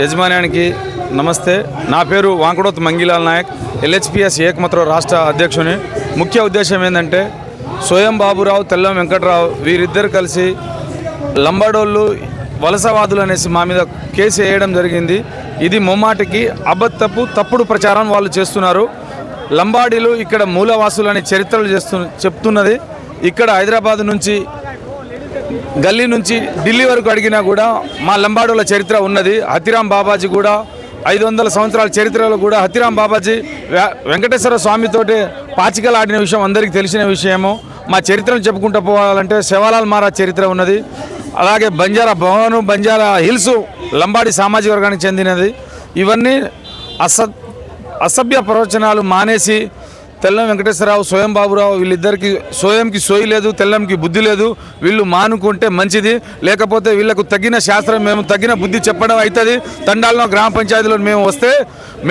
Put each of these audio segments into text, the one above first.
యజమాన్యానికి నమస్తే. నా పేరు వాంకుడోత్ మంగిలాల్ నాయక్. ఎల్హెచ్పిఎస్ ఏకమత్ర రాష్ట్ర అధ్యక్షుని. ముఖ్య ఉద్దేశం ఏంటంటే స్వయం బాబురావు తెల్లం వెంకట్రావు వీరిద్దరు కలిసి లంబాడోళ్ళు వలసవాదులు అనేసి మా మీద కేసు వేయడం జరిగింది. ఇది ముమ్మాటికి అబద్ధపు తప్పుడు ప్రచారం వాళ్ళు చేస్తున్నారు. లంబాడీలు ఇక్కడ మూలవాసులు అనే చరిత్రలు చేస్తు చెప్తున్నది. ఇక్కడ హైదరాబాద్ నుంచి గల్లీ నుంచి ఢిల్లీ వరకు అడిగినా కూడా మా లంబాడుల చరిత్ర ఉన్నది. హతిరాం బాబాజీ కూడా ఐదు వందల సంవత్సరాల చరిత్రలో కూడా హతిరాం బాబాజీ వెంకటేశ్వర స్వామితోటి పాచికలు ఆడిన విషయం అందరికీ తెలిసిన విషయము. మా చరిత్రను చెప్పుకుంటూ పోవాలంటే శివలాల్ మహారాజ్ చరిత్ర ఉన్నది. అలాగే బంజారా భవను బంజారా హిల్స్ లంబాడి సామాజిక వర్గానికి చెందినది. ఇవన్నీ అస అసభ్య ప్రవచనాలు మానేసి తెల్లం వెంకటేశ్వరరావు స్వయం బాబురావు వీళ్ళిద్దరికి స్వయంకి సోయి లేదు తెల్లంకి బుద్ధి లేదు. వీళ్ళు మానుకుంటే మంచిది. లేకపోతే వీళ్ళకు తగిన శాస్త్రం మేము తగిన బుద్ధి చెప్పడం అవుతుంది. తండాల్లో గ్రామ పంచాయతీలో మేము వస్తే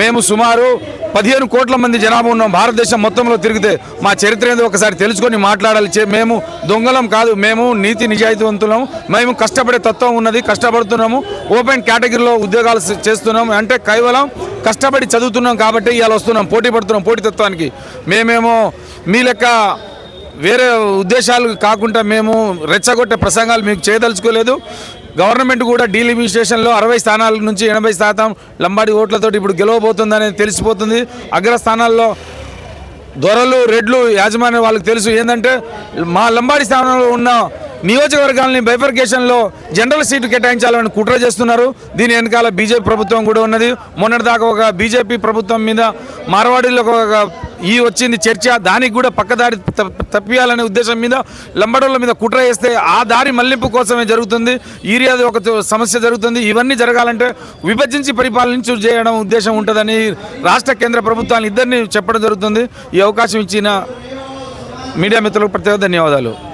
మేము సుమారు పదిహేను కోట్ల మంది జనాభా ఉన్నాం భారతదేశం మొత్తంలో తిరిగితే మా చరిత్ర ఏందో ఒకసారి తెలుసుకొని మాట్లాడాలి. మేము దొంగలం కాదు మేము నీతి నిజాయితీవంతులం. మేము కష్టపడే తత్వం ఉన్నది కష్టపడుతున్నాము. ఓపెన్ కేటగిరీలో ఉద్యోగాలు చేస్తున్నాము అంటే కేవలం కష్టపడి చదువుతున్నాం కాబట్టి ఇవాళ వస్తున్నాం పోటీ పడుతున్నాం పోటీ తత్వానికి. మేమేమో మీ లెక్క వేరే ఉద్దేశాలు కాకుండా మేము రెచ్చగొట్టే ప్రసంగాలు మీకు చేయదలుచుకోలేదు. గవర్నమెంట్ కూడా డీలిమిటేషన్లో అరవై స్థానాల నుంచి ఎనభై శాతం లంబాడి ఓట్లతో ఇప్పుడు గెలవబోతుందని తెలిసిపోతుంది. అగ్రస్థానాల్లో దొరలు రెడ్లు యాజమాన్యం వాళ్ళకి తెలుసు ఏంటంటే మా లంబాడి స్థానంలో ఉన్న నియోజకవర్గాలని బైఫర్కేషన్లో జనరల్ సీటు కేటాయించాలని కుట్ర చేస్తున్నారు. దీని వెనకాల బీజేపీ ప్రభుత్వం కూడా ఉన్నది. మొన్నటిదాకా ఒక బీజేపీ ప్రభుత్వం మీద మార్వాడీలో ఒక ఈ వచ్చింది చర్చ దానికి కూడా పక్కదారి తప్ప- తప్పియాలనే ఉద్దేశం మీద లంబడోళ్ళ మీద కుట్ర వేస్తే ఆ దారి మళ్ళింపు కోసమే జరుగుతుంది. ఈరియాది ఒక సమస్య జరుగుతుంది. ఇవన్నీ జరగాలంటే విభజించి పరిపాలించు చేయడం ఉద్దేశం ఉంటుందని రాష్ట్ర కేంద్ర ప్రభుత్వాలు ఇద్దరిని చెప్పడం జరుగుతుంది. ఈ అవకాశం ఇచ్చిన మీడియా మిత్రులకు ప్రత్యేక ధన్యవాదాలు.